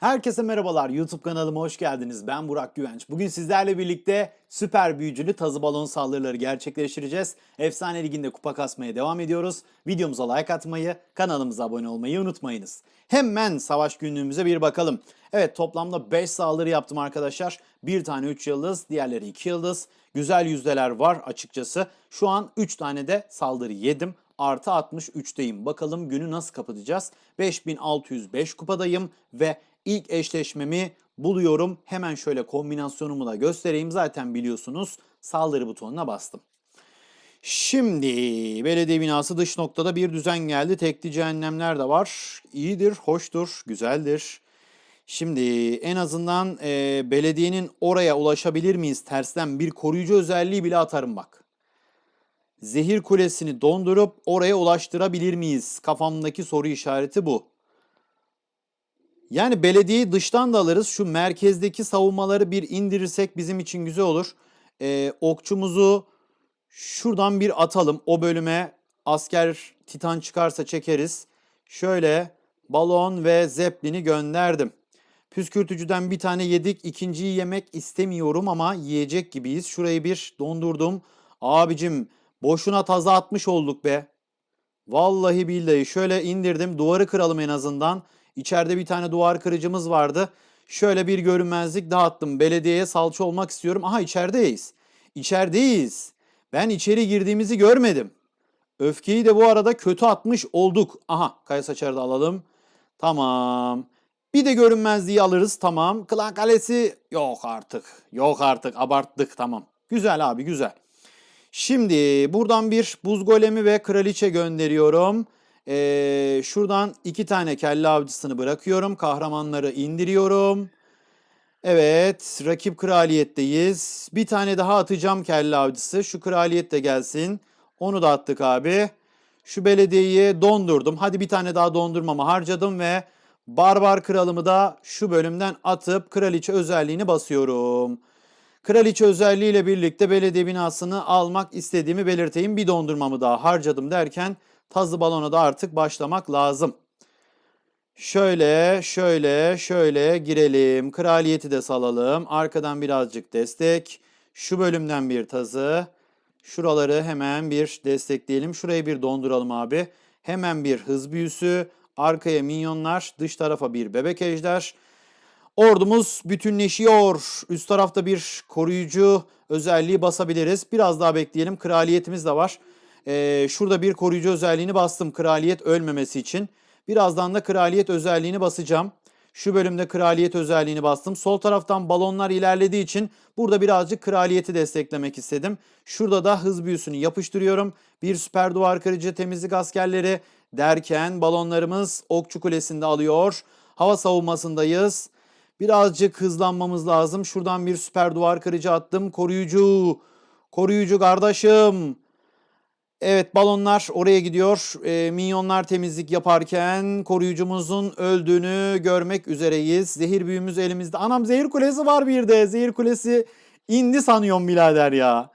Herkese merhabalar. YouTube kanalıma hoş geldiniz. Ben Burak Güvenç. Bugün sizlerle birlikte süper büyücülü tazı balon saldırıları gerçekleştireceğiz. Efsane Ligi'nde kupa kasmaya devam ediyoruz. Videomuza like atmayı, kanalımıza abone olmayı unutmayınız. Hemen savaş günlüğümüze bir bakalım. Evet toplamda 5 saldırı yaptım arkadaşlar. Bir tane 3 yıldız, diğerleri 2 yıldız. Güzel yüzdeler var açıkçası. Şu an 3 tane de saldırı yedim. Artı 63'teyim. Bakalım günü nasıl kapatacağız? 5605 kupadayım ve ilk eşleşmemi buluyorum. Hemen şöyle kombinasyonumu da göstereyim. Zaten biliyorsunuz saldırı butonuna bastım. Şimdi belediye binası dış noktada bir düzen geldi. Tekli cehennemler de var. İyidir, hoştur, güzeldir. Şimdi en azından e, belediyenin oraya ulaşabilir miyiz tersten bir koruyucu özelliği bile atarım bak. Zehir kulesini dondurup oraya ulaştırabilir miyiz? Kafamdaki soru işareti bu. Yani belediyeyi dıştan da alırız. Şu merkezdeki savunmaları bir indirirsek bizim için güzel olur. Ee, okçumuzu şuradan bir atalım. O bölüme asker titan çıkarsa çekeriz. Şöyle balon ve zeplini gönderdim. Püskürtücüden bir tane yedik. İkinciyi yemek istemiyorum ama yiyecek gibiyiz. Şurayı bir dondurdum. Abicim boşuna taza atmış olduk be. Vallahi billahi şöyle indirdim. Duvarı kıralım en azından. İçeride bir tane duvar kırıcımız vardı. Şöyle bir görünmezlik dağıttım. Belediyeye salça olmak istiyorum. Aha içerideyiz. İçerideyiz. Ben içeri girdiğimizi görmedim. Öfkeyi de bu arada kötü atmış olduk. Aha kaya saçarı da alalım. Tamam. Bir de görünmezliği alırız tamam. Klan kalesi yok artık. Yok artık abarttık tamam. Güzel abi güzel. Şimdi buradan bir buz golemi ve kraliçe gönderiyorum. Ee, şuradan iki tane kelle avcısını bırakıyorum. Kahramanları indiriyorum. Evet, rakip kraliyetteyiz. Bir tane daha atacağım kelle avcısı. Şu kraliyet de gelsin. Onu da attık abi. Şu belediyeyi dondurdum. Hadi bir tane daha dondurmamı harcadım ve barbar kralımı da şu bölümden atıp kraliçe özelliğini basıyorum. Kraliçe özelliğiyle birlikte belediye binasını almak istediğimi belirteyim. Bir dondurmamı daha harcadım derken tazı balona da artık başlamak lazım. Şöyle, şöyle, şöyle girelim. Kraliyeti de salalım. Arkadan birazcık destek. Şu bölümden bir tazı. Şuraları hemen bir destekleyelim. Şurayı bir donduralım abi. Hemen bir hız büyüsü. Arkaya minyonlar. Dış tarafa bir bebek ejder. Ordumuz bütünleşiyor. Üst tarafta bir koruyucu özelliği basabiliriz. Biraz daha bekleyelim. Kraliyetimiz de var. Ee, şurada bir koruyucu özelliğini bastım kraliyet ölmemesi için. Birazdan da kraliyet özelliğini basacağım. Şu bölümde kraliyet özelliğini bastım. Sol taraftan balonlar ilerlediği için burada birazcık kraliyeti desteklemek istedim. Şurada da hız büyüsünü yapıştırıyorum. Bir süper duvar kırıcı temizlik askerleri derken balonlarımız okçu kulesinde alıyor. Hava savunmasındayız. Birazcık hızlanmamız lazım. Şuradan bir süper duvar kırıcı attım. Koruyucu, koruyucu kardeşim. Evet balonlar oraya gidiyor. E, minyonlar temizlik yaparken koruyucumuzun öldüğünü görmek üzereyiz. Zehir büyümüz elimizde. Anam zehir kulesi var bir de. Zehir kulesi indi sanıyorum birader ya.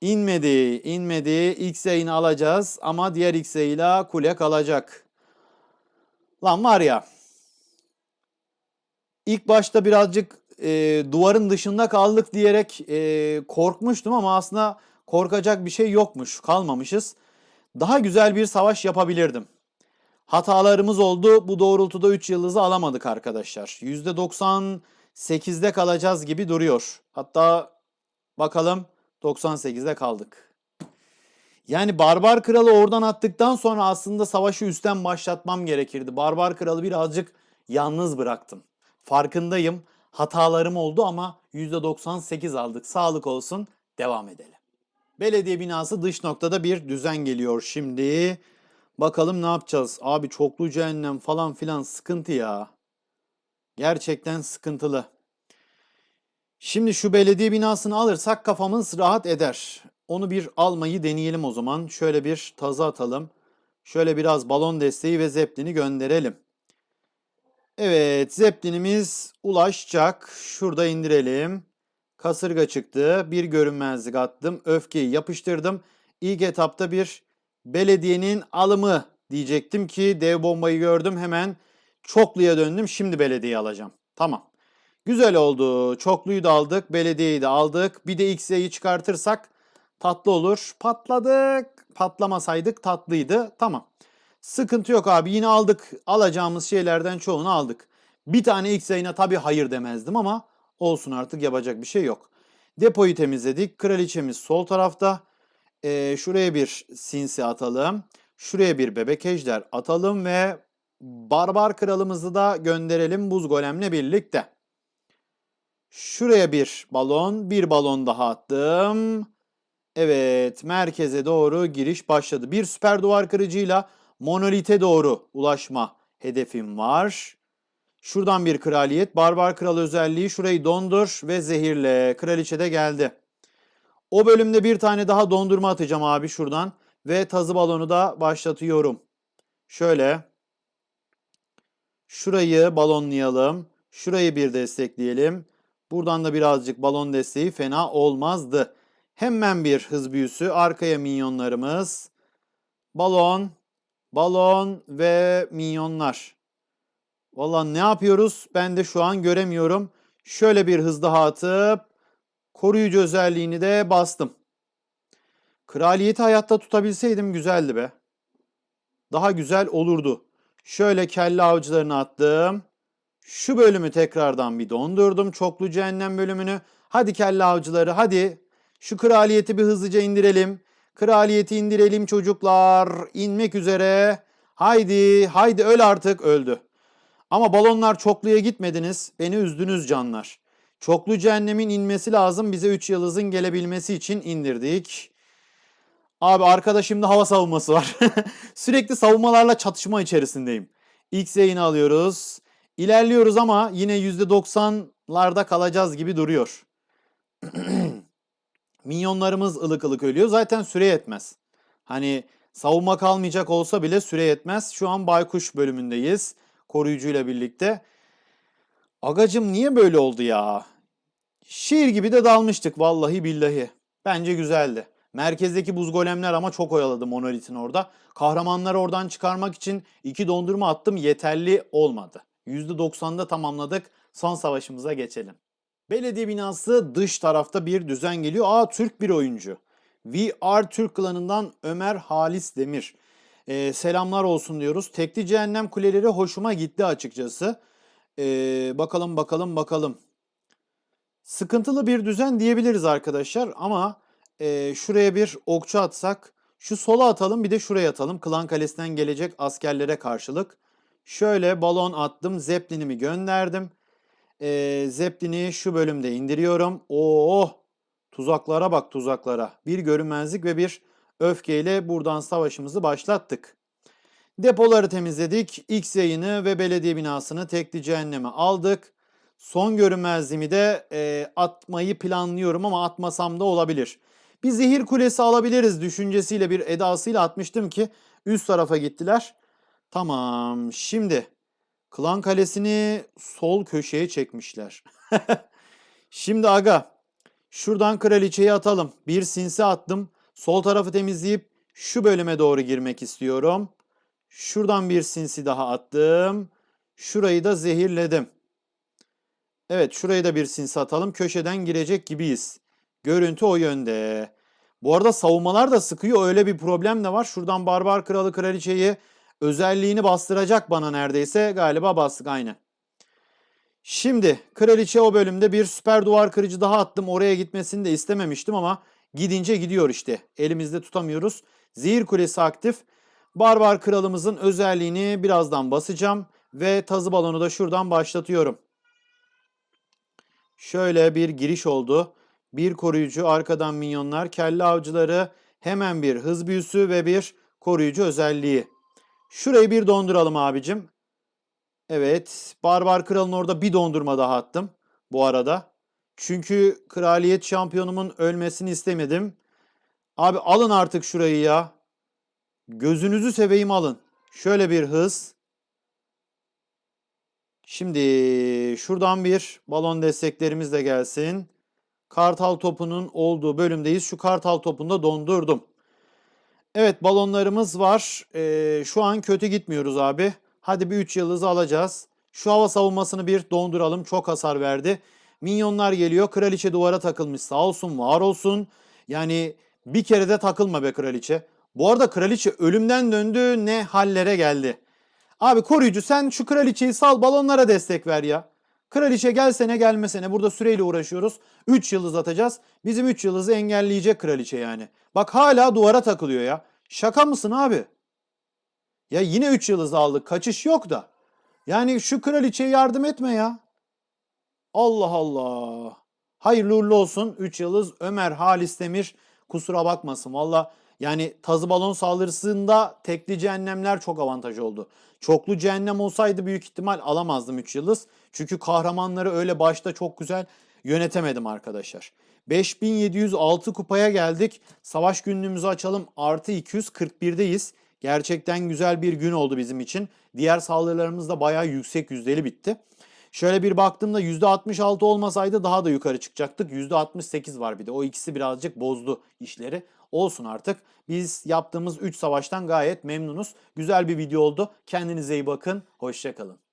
İnmedi, inmedi. X yayını alacağız ama diğer X ile kule kalacak. Lan var ya. İlk başta birazcık e, duvarın dışında kaldık diyerek e, korkmuştum ama aslında korkacak bir şey yokmuş. Kalmamışız. Daha güzel bir savaş yapabilirdim. Hatalarımız oldu. Bu doğrultuda 3 yıldızı alamadık arkadaşlar. %98'de kalacağız gibi duruyor. Hatta bakalım 98'de kaldık. Yani Barbar Kralı oradan attıktan sonra aslında savaşı üstten başlatmam gerekirdi. Barbar Kralı birazcık yalnız bıraktım. Farkındayım. Hatalarım oldu ama %98 aldık. Sağlık olsun. Devam edelim. Belediye binası dış noktada bir düzen geliyor şimdi. Bakalım ne yapacağız? Abi çoklu cehennem falan filan sıkıntı ya. Gerçekten sıkıntılı. Şimdi şu belediye binasını alırsak kafamız rahat eder. Onu bir almayı deneyelim o zaman. Şöyle bir tazı atalım. Şöyle biraz balon desteği ve zeplini gönderelim. Evet, zeplinimiz ulaşacak. Şurada indirelim. Kasırga çıktı. Bir görünmezlik attım. Öfkeyi yapıştırdım. İlk etapta bir belediyenin alımı diyecektim ki dev bombayı gördüm. Hemen çokluya döndüm. Şimdi belediyeyi alacağım. Tamam. Güzel oldu. Çokluyu da aldık. Belediyeyi de aldık. Bir de XY'yi çıkartırsak tatlı olur. Patladık. Patlamasaydık tatlıydı. Tamam. Sıkıntı yok abi. Yine aldık. Alacağımız şeylerden çoğunu aldık. Bir tane X yayına tabii hayır demezdim ama olsun artık yapacak bir şey yok. Depoyu temizledik. Kraliçemiz sol tarafta. Ee, şuraya bir sinsi atalım. Şuraya bir bebek ejder atalım ve barbar kralımızı da gönderelim buz golemle birlikte. Şuraya bir balon, bir balon daha attım. Evet, merkeze doğru giriş başladı. Bir süper duvar kırıcıyla monolite doğru ulaşma hedefim var. Şuradan bir kraliyet, barbar kral özelliği şurayı dondur ve zehirle. Kraliçe de geldi. O bölümde bir tane daha dondurma atacağım abi şuradan ve tazı balonu da başlatıyorum. Şöyle. Şurayı balonlayalım. Şurayı bir destekleyelim. Buradan da birazcık balon desteği fena olmazdı. Hemen bir hız büyüsü. Arkaya minyonlarımız. Balon, balon ve minyonlar. Valla ne yapıyoruz? Ben de şu an göremiyorum. Şöyle bir hız daha atıp koruyucu özelliğini de bastım. Kraliyeti hayatta tutabilseydim güzeldi be. Daha güzel olurdu. Şöyle kelle avcılarını attım. Şu bölümü tekrardan bir dondurdum. Çoklu cehennem bölümünü. Hadi kelle avcıları hadi. Şu kraliyeti bir hızlıca indirelim. Kraliyeti indirelim çocuklar. İnmek üzere. Haydi, haydi öl artık öldü. Ama balonlar çokluya gitmediniz. Beni üzdünüz canlar. Çoklu cehennemin inmesi lazım. Bize 3 yıldızın gelebilmesi için indirdik. Abi arkada şimdi hava savunması var. Sürekli savunmalarla çatışma içerisindeyim. X yayını alıyoruz. İlerliyoruz ama yine %90'larda kalacağız gibi duruyor. Minyonlarımız ılık ılık ölüyor. Zaten süre yetmez. Hani savunma kalmayacak olsa bile süre yetmez. Şu an baykuş bölümündeyiz. Koruyucuyla birlikte. Agacım niye böyle oldu ya? Şiir gibi de dalmıştık vallahi billahi. Bence güzeldi. Merkezdeki buz golemler ama çok oyaladı Monolith'in orada. Kahramanları oradan çıkarmak için iki dondurma attım yeterli olmadı. %90'da tamamladık. Son savaşımıza geçelim. Belediye binası dış tarafta bir düzen geliyor. Aa Türk bir oyuncu. VR Türk klanından Ömer Halis Demir. Ee, selamlar olsun diyoruz. Tekli Cehennem Kuleleri hoşuma gitti açıkçası. Ee, bakalım bakalım bakalım. Sıkıntılı bir düzen diyebiliriz arkadaşlar ama e, şuraya bir okçu atsak şu sola atalım bir de şuraya atalım. Klan Kalesi'nden gelecek askerlere karşılık. Şöyle balon attım. Zeppelin'imi gönderdim. E, Zeppelin'i şu bölümde indiriyorum. Oo, tuzaklara bak tuzaklara. Bir görünmezlik ve bir öfkeyle buradan savaşımızı başlattık. Depoları temizledik. X yayını ve belediye binasını tekli cehenneme aldık. Son görünmezliğimi de e, atmayı planlıyorum ama atmasam da olabilir. Bir zehir kulesi alabiliriz düşüncesiyle bir edasıyla atmıştım ki üst tarafa gittiler. Tamam şimdi klan kalesini sol köşeye çekmişler. şimdi aga şuradan kraliçeyi atalım. Bir sinsi attım. Sol tarafı temizleyip şu bölüme doğru girmek istiyorum. Şuradan bir sinsi daha attım. Şurayı da zehirledim. Evet şurayı da bir sinsi atalım. Köşeden girecek gibiyiz. Görüntü o yönde. Bu arada savunmalar da sıkıyor. Öyle bir problem de var. Şuradan Barbar Kralı Kraliçeyi özelliğini bastıracak bana neredeyse. Galiba bastık aynı. Şimdi Kraliçe o bölümde bir süper duvar kırıcı daha attım. Oraya gitmesini de istememiştim ama gidince gidiyor işte. Elimizde tutamıyoruz. Zehir Kulesi aktif. Barbar Kralımızın özelliğini birazdan basacağım. Ve tazı balonu da şuradan başlatıyorum. Şöyle bir giriş oldu. Bir koruyucu, arkadan minyonlar, kelle avcıları, hemen bir hız büyüsü ve bir koruyucu özelliği. Şurayı bir donduralım abicim. Evet, Barbar Kral'ın orada bir dondurma daha attım bu arada. Çünkü kraliyet şampiyonumun ölmesini istemedim. Abi alın artık şurayı ya. Gözünüzü seveyim alın. Şöyle bir hız. Şimdi şuradan bir balon desteklerimiz de gelsin. Kartal topunun olduğu bölümdeyiz. Şu kartal topunu da dondurdum. Evet balonlarımız var. Ee, şu an kötü gitmiyoruz abi. Hadi bir 3 yıldızı alacağız. Şu hava savunmasını bir donduralım. Çok hasar verdi. Minyonlar geliyor. Kraliçe duvara takılmış. Sağ olsun, var olsun. Yani bir kere de takılma be kraliçe. Bu arada kraliçe ölümden döndü. Ne hallere geldi. Abi koruyucu sen şu kraliçeyi sal balonlara destek ver ya. Kraliçe gelsene gelmesene burada süreyle uğraşıyoruz. 3 yıldız atacağız. Bizim 3 yıldızı engelleyecek kraliçe yani. Bak hala duvara takılıyor ya. Şaka mısın abi? Ya yine 3 yıldız aldık. Kaçış yok da. Yani şu kraliçeye yardım etme ya. Allah Allah. Hayırlı uğurlu olsun. 3 yıldız Ömer Halis Demir kusura bakmasın. Valla yani tazı balon saldırısında tekli cehennemler çok avantaj oldu. Çoklu cehennem olsaydı büyük ihtimal alamazdım 3 yıldız. Çünkü kahramanları öyle başta çok güzel yönetemedim arkadaşlar. 5706 kupaya geldik. Savaş günlüğümüzü açalım. Artı 241'deyiz. Gerçekten güzel bir gün oldu bizim için. Diğer saldırılarımız da bayağı yüksek yüzdeli bitti. Şöyle bir baktığımda %66 olmasaydı daha da yukarı çıkacaktık. %68 var bir de. O ikisi birazcık bozdu işleri. Olsun artık. Biz yaptığımız 3 savaştan gayet memnunuz. Güzel bir video oldu. Kendinize iyi bakın. Hoşçakalın.